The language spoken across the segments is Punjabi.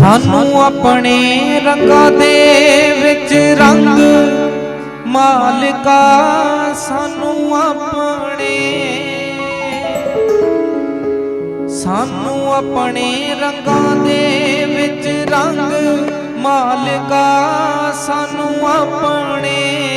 ਸਾਨੂੰ ਆਪਣੇ ਰੰਗਾਂ ਦੇ ਵਿੱਚ ਰੰਗ ਮਾਲਕਾ, ਸਾਨੂੰ ਆਪਣੇ ਸਾਨੂੰ ਆਪਣੇ ਰੰਗਾਂ ਦੇ ਵਿੱਚ ਰੰਗ ਮਾਲਕਾ, ਸਾਨੂੰ ਆਪਣੇ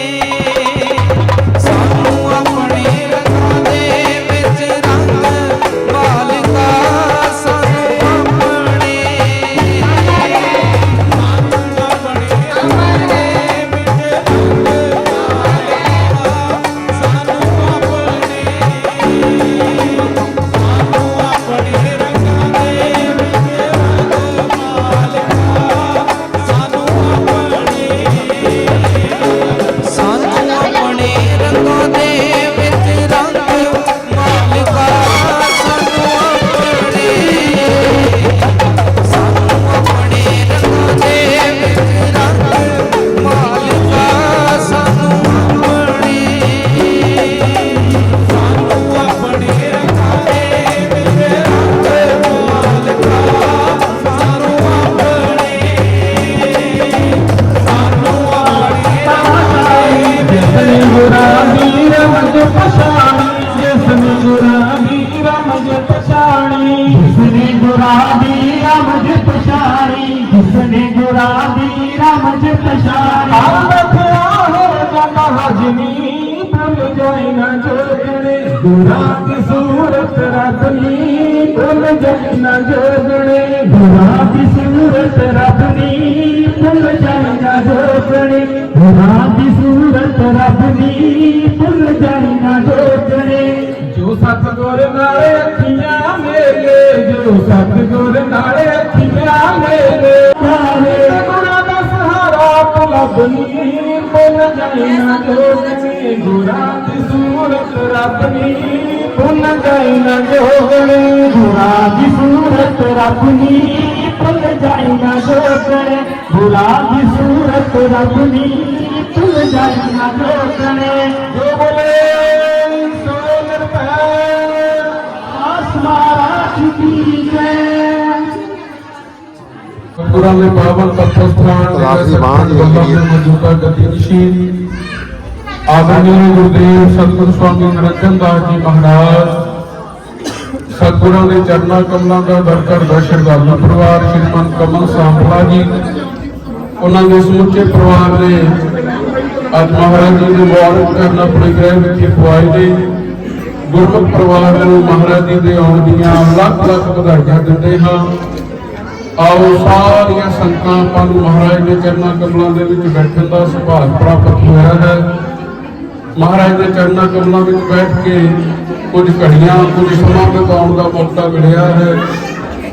ਆਦਮੀ ਭੁੱਲ ਜਾਏ ਨਾ ਜੋਗਣੇ ਬੁਰਾ ਦੀ ਸੂਰਤ ਰੱਬ ਨੀ ਭੁੱਲ ਜਾਏ ਨਾ ਜੋਗਣੇ ਬੁਰਾ ਦੀ ਸੂਰਤ ਰੱਬ ਨੀ ਭੁੱਲ ਜਾਏ ਨਾ ਜੋਗਣੇ ਬੁਰਾ ਦੀ ਸੂਰਤ ਰੱਬ ਨੀ ਭੁੱਲ ਜਾਏ ਨਾ ਜੋਗਣੇ ਜੋ ਸਤਗੁਰ ਨਾਲ ਅੱਖੀਆਂ ਮੇਲੇ, ਜੋ ਸਤਗੁਰ ਨਾਲ ਅੱਖੀਆਂ ਮੇਲੇ। ਸਾਰੇ ਗੁਣਾ ਦਾ ਸਹਾਰਾ ਤਲਬ ਨੀ बोल जाइना जोगनी गुरात सूरत रबनी भुल जाइना जोगनी गुरात सूरत रबनी भुल जाइना जोगने गुरात सूरत रबनी भुल जाइना जोगने ਦੀ ਜਿਹੜੀ ਹੈ। ਮੌਜੂਦਾ ਗੱਦੀ ਨਸ਼ੀਨ ਆਦਰਣੀय ਗੁਰਦੇਵ ਸਤਿਗੁਰ ਸਵਾਮੀ ਨਰਿੰਦਰ ਦਾਸ ਜੀ ਮਹਾਰਾਜ ਸਤਿਗੁਰਾਂ ਦੇ ਚਰਨਾਂ ਕਮਲਾਂ ਦਾ ਦਰ ਕਰਦਾ ਸ਼ਰਧਾਲੂ ਪਰਿਵਾਰ ਸ਼੍ਰੀਮਨ ਕਮਲ ਸਾਂਪਲਾ ਜੀ ਉਹਨਾਂ ਦੇ ਸਮੁੱਚੇ ਪਰਿਵਾਰ ਨੇ ਅੱਜ ਮਹਾਰਾਜ ਜੀ ਦੇ ਮੁਬਾਰਕ ਕਰਨ ਆਪਣੇ ਗ੍ਰਹਿ ਵਿਖੇ ਪੁਆਏ ਨੇ। ਗੁਰਮੁਖ ਪਰਿਵਾਰ ਨੂੰ ਮਹਾਰਾਜ ਜੀ ਦੇ ਆਉਣ ਦੀਆਂ ਲੱਖ ਲੱਖ ਵਧਾਈਆਂ ਦਿੰਦੇ ਹਾਂ। ਆਓ ਸਾਰੀਆਂ ਸੰਤਾਂ ਆਪਾਂ ਨੂੰ ਮਹਾਰਾਜ ਦੇ ਚਰਨਾਂ ਕਮਲਾਂ ਦੇ ਵਿੱਚ ਬੈਠਣ ਦਾ ਸੁਭਾਗ ਪ੍ਰਾਪਤ ਹੋਇਆ ਹੈ। ਮਹਾਰਾਜ ਦੇ ਚਰਨਾਂ ਕਮਲਾਂ ਵਿੱਚ ਬੈਠ ਕੇ ਕੁਝ ਘੜੀਆਂ, ਕੁਝ ਸਮਾਂ ਬਿਤਾਉਣ ਦਾ ਮੌਕਾ ਮਿਲਿਆ ਹੈ।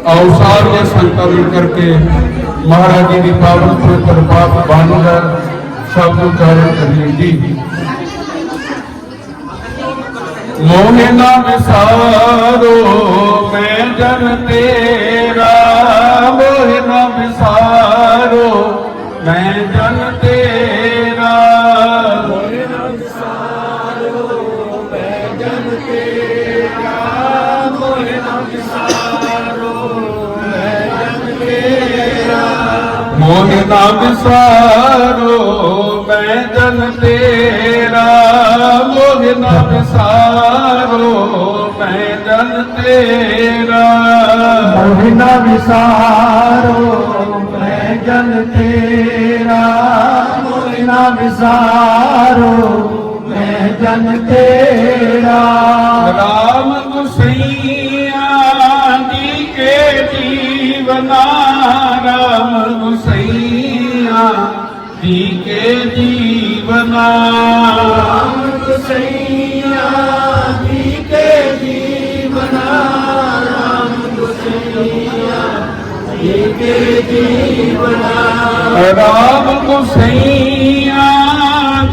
ਆਓ ਸਾਰੀਆਂ ਸੰਤਾਂ ਮਿਲ ਕਰਕੇ ਮਹਾਰਾਜ ਜੀ ਦੀ ਪਾਵਨ ਪਵਿੱਤਰ ਬਾਤ ਬਾਣੀ ਦਾ ਸ਼ਬਦ ਉਚਾਰਨ ਕਰੀਏ ਜੀ। ਮੋਹੇ ਨਾ ਵਿਸਾਰੋ, ਮੈਂ ਜਨ ਤੇਰਾ ਮੋਹ ਨਾ ਵਿਸਾਰੋ ਮੈਂ ਜਨ ਤੇਰਾ। ਮੋਹ ਨਾ ਵਿਸਾਰੋ ਮੈਂ ਜਨ ਤੇਰਾ। ਮੋਹਿਨਾ ਵਿਸਾਰੋ ਮੈਂ ਜਨ ਤੇਰਾ। ਮੋਹਿਨਾ ਵਿਸਾਰੋ ਮੈਂ ਜਨ ਤੇਰਾ। ਰਾਮ ਜੀ जीवना राम गुसैया जी के जीवना राम गुसैया जी के जीवना राम गुसैया जी के जीवना राम गुसैया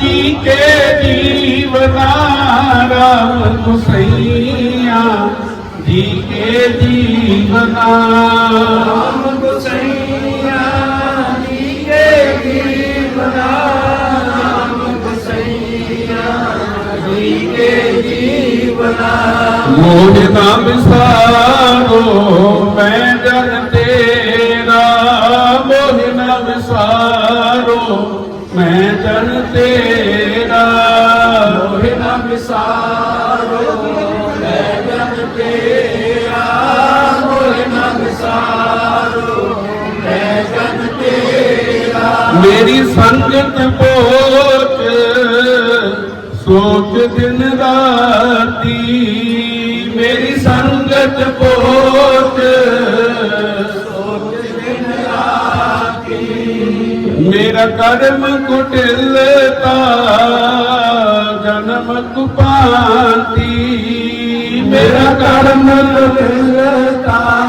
जी के जीवना राम गुसैया ਕੇ ਜੀਵਨਾ ਰਾਮ ਗੁਸਈਆ ਜੀ ਕੇ ਜੀਵਨਾ ਰਾਮ ਗੁਸਈਆ ਜੀ ਕੇ ਜੀਵਨਾ ਮੋਹ ਨਾ ਵਿਸਾਰੋ ਮੈਂ ਜਨ ਤੇਰਾ। ਮੈਂ ਜਨ ਤੇਰਾ। ਮੋਹਿ ਨਾ ਵਿਸਾਰੋ ਮੈਂ ਜਨ ਤੇਰਾ। ਮੇਰੀ ਸੰਗਤ ਪੋਚ ਸੋਚ ਦਿਨ ਰਾਤੀ। ਮੇਰੀ ਸੰਗਤ ਪੋਚ ਸੋਚ ਦਿਨ ਰਾਤੀ। ਮੇਰਾ ਕਰਮ ਕੁਟਿਲਤਾ, ਜਨਮ ਕੁਪਾਂਤੀ। ਮੇਰਾ ਕਰਮ ਮਿਲਤਾ